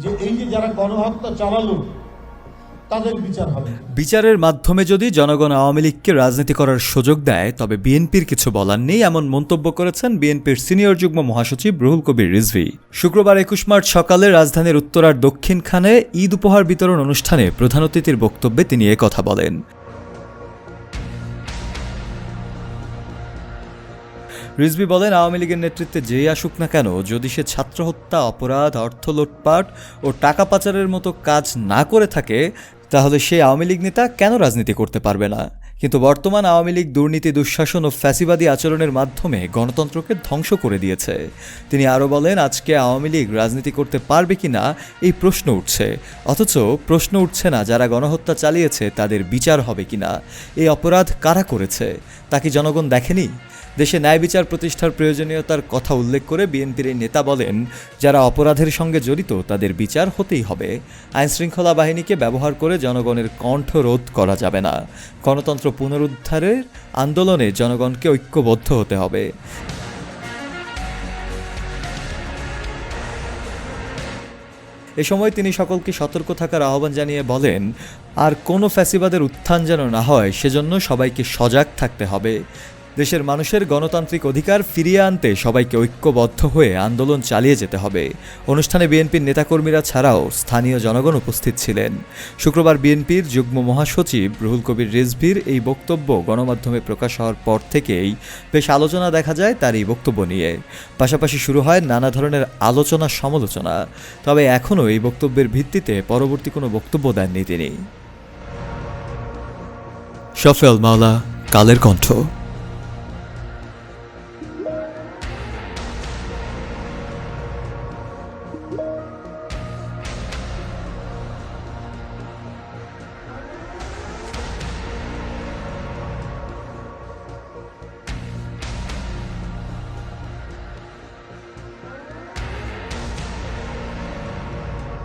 যে এই যে যারা গণহত্যা চালালো বিচারের মাধ্যমে যদি জনগণ আওয়ামী লীগকে রাজনীতি করার সুযোগ দেয়, তবে বিএনপির কিছু বলার নেই, এমন মন্তব্য করেছেন বিএনপির সিনিয়র যুগ্ম মহাসচিব রুহুল কবির রিজভি। শুক্রবার একুশ মার্চ সকালে রাজধানীর উত্তরার দক্ষিণখানে ঈদ উপহার বিতরণ অনুষ্ঠানে প্রধান অতিথির বক্তব্যে তিনি কথা বলেন। রিজভি বলেন, আওয়ামী লীগের নেতৃত্বে যেই আসুক না কেন, যদি সে ছাত্র হত্যা, অপরাধ, অর্থ লুটপাট ও টাকা পাচারের মতো কাজ না করে থাকে, তাহলে সে আওয়ামী লীগ নেতা কেন রাজনীতি করতে পারবে না? কিন্তু বর্তমান আওয়ামী লীগ দুর্নীতি, দুঃশাসন ও ফ্যাসিবাদী আচরণের মাধ্যমে গণতন্ত্রকে ধ্বংস করে দিয়েছে। তিনি আরও বলেন, আজকে আওয়ামী লীগ রাজনীতি করতে পারবে কি না এই প্রশ্ন উঠছে। অথচ প্রশ্ন উঠছে না যারা গণহত্যা চালিয়েছে তাদের বিচার হবে কি না এই অপরাধ কারা করেছে? তা কি জনগণ দেখেনি? দেশে ন্যায় বিচার প্রতিষ্ঠার প্রয়োজনীয়তার কথা উল্লেখ করে বিএনপির এই নেতা বলেন, যারা অপরাধের সঙ্গে জড়িত তাদের বিচার হতেই হবে। আইনশৃঙ্খলা বাহিনীকে ব্যবহার করে জনগণের কণ্ঠ রোধ করা যাবে না। গণতন্ত্র পুনরুদ্ধারের আন্দোলনে জনগণকে ঐক্যবদ্ধ হতে হবে। এ সময় তিনি সকলকে সতর্ক থাকার আহ্বান জানিয়ে বলেন, আর কোনো ফ্যাসিবাদের উত্থান যেন না হয়, সেজন্য সবাইকে সজাগ থাকতে হবে। দেশের মানুষের গণতান্ত্রিক অধিকার ফিরিয়ে আনতে সবাইকে ঐক্যবদ্ধ হয়ে আন্দোলন চালিয়ে যেতে হবে। অনুষ্ঠানে বিএনপির নেতাকর্মীরা ছাড়াও স্থানীয় জনগণ উপস্থিত ছিলেন। শুক্রবার বিএনপির যুগ্ম মহাসচিব রুহুল কবির রিজভির এই বক্তব্য গণমাধ্যমে প্রকাশ হওয়ার পর থেকেই বেশ আলোচনা দেখা যায় তার এই বক্তব্য নিয়ে। পাশাপাশি শুরু হয় নানা ধরনের আলোচনা সমালোচনা। তবে এখনও এই বক্তব্যের ভিত্তিতে পরবর্তী কোনো বক্তব্য দেননি তিনি। শফেল মাওলা, কালের কণ্ঠ।